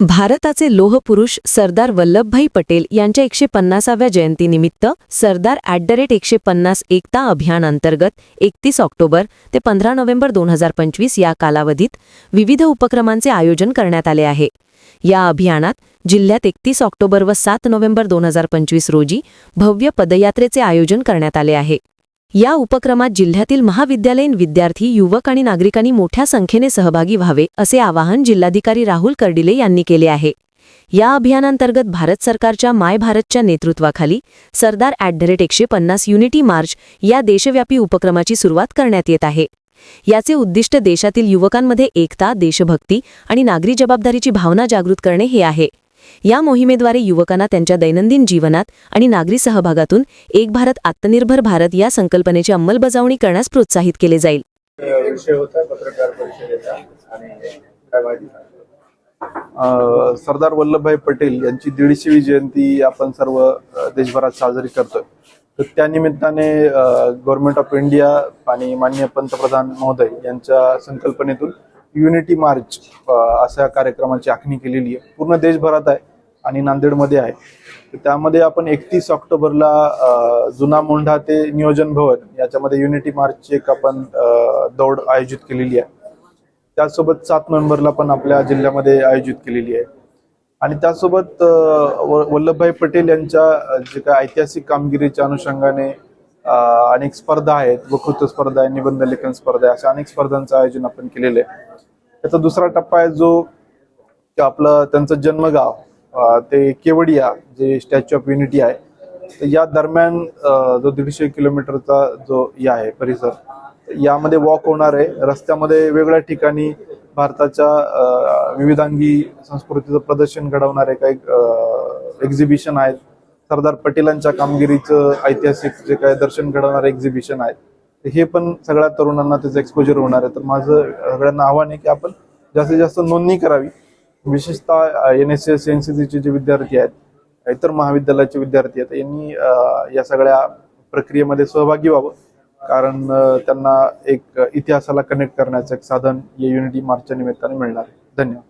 भारताचे लोहपुरुष सरदार वल्लभभाई पटेल यांच्या एकशे पन्नासाव्या जयंतीनिमित्त सरदार ॲट द रेट एकशे पन्नास एकता अभियान अंतर्गत एकतीस ऑक्टोबर ते पंधरा नोव्हेंबर दोन हजार पंचवीस या कालावधीत विविध उपक्रमांचे आयोजन करण्यात आले आहे. या अभियानात जिल्ह्यात एकतीस ऑक्टोबर व सात नोव्हेंबर दोन हजार पंचवीस रोजी भव्य पदयात्रेचे आयोजन करण्यात आले आहे. या उपक्रमात जिल्ह्यातील महाविद्यालयीन विद्यार्थी युवक आणि नागरिकांनी मोठ्या संख्येने सहभागी व्हावे असे आवाहन जिल्हाधिकारी राहुल कर्डिले यांनी केले आहे. या अभियानांतर्गत भारत सरकारच्या माय भारतच्या नेतृत्वाखाली सरदार ॲट द रेट एकशे पन्नास युनिटी मार्च या देशव्यापी उपक्रमाची सुरुवात करण्यात येत आहे. याचे उद्दिष्ट देशातील युवकांमध्ये एकता देशभक्ती आणि नागरी जबाबदारीची भावना जागृत करणे हे आहे. या मोहिमेद्वारे युवकांना त्यांच्या दैनंदिन जीवनात आणि नागरी सहभागातून एक भारत आत्मनिर्भर भारत या संकल्पनेची अंमलबजावणी करण्यास प्रोत्साहित केले जाईल. विषय होता पत्रकार परिषदेचा आणि काय माहिती? सांगतो अ, सरदार वल्लभभाई पटेल यांची दीडशेवी जयंती आपण सर्व देशभरात साजरी करतोय. तर त्या निमित्ताने गव्हर्नमेंट ऑफ इंडिया आणि माननीय पंतप्रधान महोदय यांच्या संकल्पनेतून युनिटी मार्च अशा कार्यक्रमाची आखणी केलेली आहे. पूर्ण देशभरात आहे आणि नांदेडमध्ये आहे. त्यामध्ये आपण एकतीस ऑक्टोबरला जुना मोंढा ते नियोजन भवन याच्यामध्ये युनिटी मार्चची एक आपण दौड आयोजित केलेली आहे. त्यासोबत सात नोव्हेंबरला पण आपल्या जिल्ह्यामध्ये आयोजित केलेली आहे. आणि त्यासोबत व- वल्लभभाई पटेल यांच्या जे काय ऐतिहासिक कामगिरीच्या अनुषंगाने अनेक स्पर्धा आहेत. वक्तृत्व स्पर्धा आहे निबंध लेखन स्पर्धा आहे अशा अनेक स्पर्धांचं आयोजन आपण केलेलं आहे. त्याचा दुसरा टप्पा आहे जो की आपलं त्यांचं जन्मगाव ते केवडिया जे स्टॅच्यू ऑफ युनिटी आहे या दरम्यान जो दीडशे किलोमीटरचा जो या आहे परिसर यामध्ये वॉक होणार आहे. रस्त्यामध्ये वेगळ्या ठिकाणी भारताच्या विविधांगी संस्कृतीचं प्रदर्शन घडवणारे काही एक्झिबिशन आहेत. सरदार पटेलांच्या कामगिरीचं ऐतिहासिक जे काय दर्शन घडवणारे एक्झिबिशन आहेत हे पण सगळ्या तरुणांना त्याचं एक्सपोजर होणार आहे. तर माझं सगळ्यांना आव्हान आहे की आपण जास्तीत जास्त नोंदणी करावी. विशेषतः N S S N C सीचे जे विद्यार्थी आहेत इतर महाविद्यालयाचे विद्यार्थी आहेत यांनी या सगळ्या प्रक्रियेमध्ये सहभागी व्हावं. कारण त्यांना एक इतिहासाला कनेक्ट करण्याचं एक साधन या युनिटी मार्चच्या निमित्ताने मिळणार आहे. धन्यवाद.